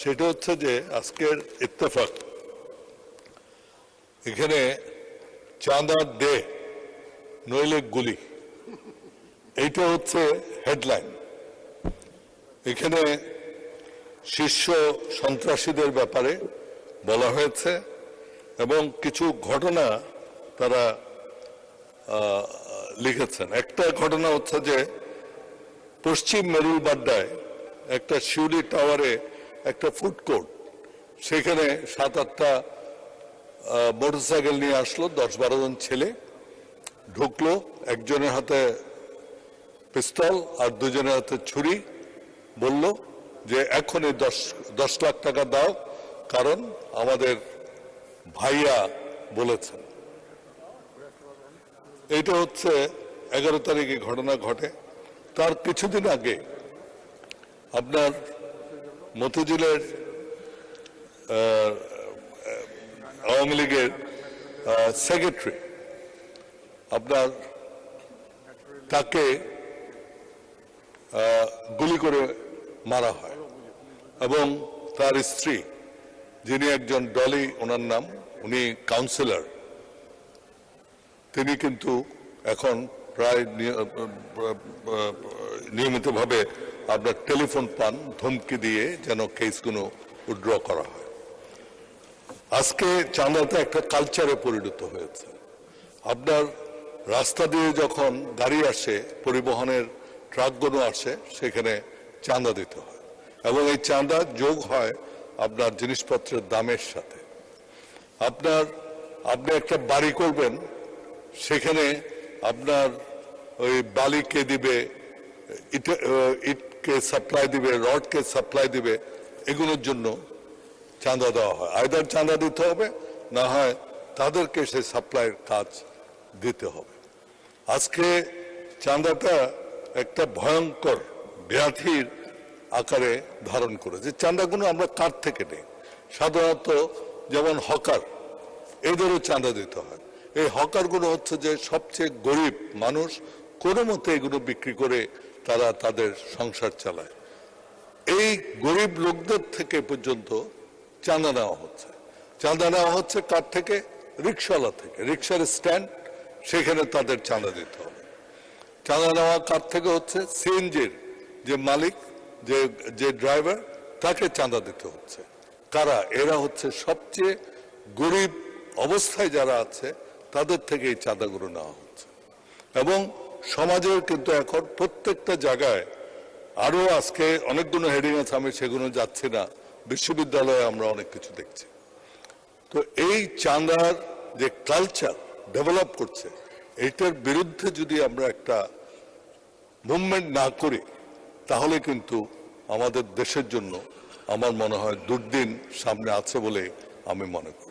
সেটা হচ্ছে যে আজকের ইত্তেফাক। এখানে চাঁদা দে নইলে গুলি। এইটা হচ্ছে হেডলাইন। এখানে শীর্ষ সন্ত্রাসীদের ব্যাপারে বলা হয়েছে এবং কিছু ঘটনা তারা লিখেছেন। একটা ঘটনা হচ্ছে যে পশ্চিম মেরুল বাড্ডায় একটা শিউলি টাওয়ারে একটা ফুড কোর্ট সেখানে সাত, আটটা মোটরসাইকেল নিয়ে আসলো দশ বারো জন ছেলে। ঢুকলো, একজনের হাতে পিস্তল আর দুজনের হাতে ছুরি। বলল যে এখনই দশ দশ লাখ টাকা দাও, কারণ আমাদের ভাইয়া বলেছেন। এটা হচ্ছে এগারো তারিখে ঘটনা ঘটে। তার কিছুদিন আগে আপনার মতিঝিলের আওয়ামী লীগের সেক্রেটারি আপনার তাকে গুলি করে মারা হয়। এবং তার স্ত্রী, যিনি একজন ডলি ওনার নাম, উনি কাউন্সিলর তিনি কিন্তু এখন প্রায় নিয়- নিয়মিতভাবে আপনার টেলিফোন পান, ধমকি দিয়ে যেন কেস কেসগুলো উইড্র করা হয়। আজকে চাঁদাতে একটা কালচারে পরিণত হয়েছে। আপনার রাস্তা দিয়ে যখন গাড়ি আসে, পরিবহনের ট্রাকগুলো আসে, সেখানে চাঁদা দিতে হয়। এবং এই চাঁদা যোগ হয় আপনার জিনিসপত্রের দামের সাথে। আপনার, আপনি একটা বাড়ি করবেন, সেখানে আপনার ওই বালি কে দিবে ইট- ইটকে সাপ্লাই দিবে রডকে সাপ্লাই দিবে, এগুলোর জন্য চাঁদা দেওয়া হয়। আয়দার চাঁদা দিতে হবে, না হয় তাদেরকে সেই সাপ্লাইয়ের কাজ দিতে হবে। আজকে চাঁদাটা একটা ভয়ঙ্কর ব্যাধির আকারে ধারণ করেছে। চাঁদাগুলো আমরা কার থেকে নেই। সাধারণত যেমন হকার, এদেরও চাঁদা দিতে হয়। এই হকারগুলো হচ্ছে যে সবচেয়ে গরিব মানুষ কোনো মতে এগুলো বিক্রি করে তারা তাদের সংসার চালায়। এই গরিব লোকদের থেকে পর্যন্ত চাঁদা নেওয়া হচ্ছে। চাঁদা নেওয়া হচ্ছে কার থেকে? রিক্সাওয়ালা থেকে। রিক্সার স্ট্যান্ড, সেখানে তাদের চাঁদা দিতে হবে। চাঁদা নেওয়া কার থেকে হচ্ছে? সিএনজির যে মালিক, যে যে ড্রাইভার, তাকে চাঁদা দিতে হচ্ছে। কারা? এরা হচ্ছে সবচেয়ে গরিব অবস্থায় যারা আছে, তাদের থেকে এই চাঁদাগুলো নেওয়া হচ্ছে। এবং সমাজের কিন্তু এখন প্রত্যেকটা জায়গায় আরও আজকে অনেকগুলো হেডিং আছে, আমি সেগুলো যাচ্ছি না। বিশ্ববিদ্যালয়ে আমরা অনেক কিছু দেখছি। তো এই চাঁদার যে কালচার ডেভেলপ করছে, এটার বিরুদ্ধে যদি আমরা একটা মুভমেন্ট না করি, তাহলে কিন্তু আমাদের দেশের জন্য আমার মনে হয় দুর্দিন সামনে আছে বলে আমি মনে করি।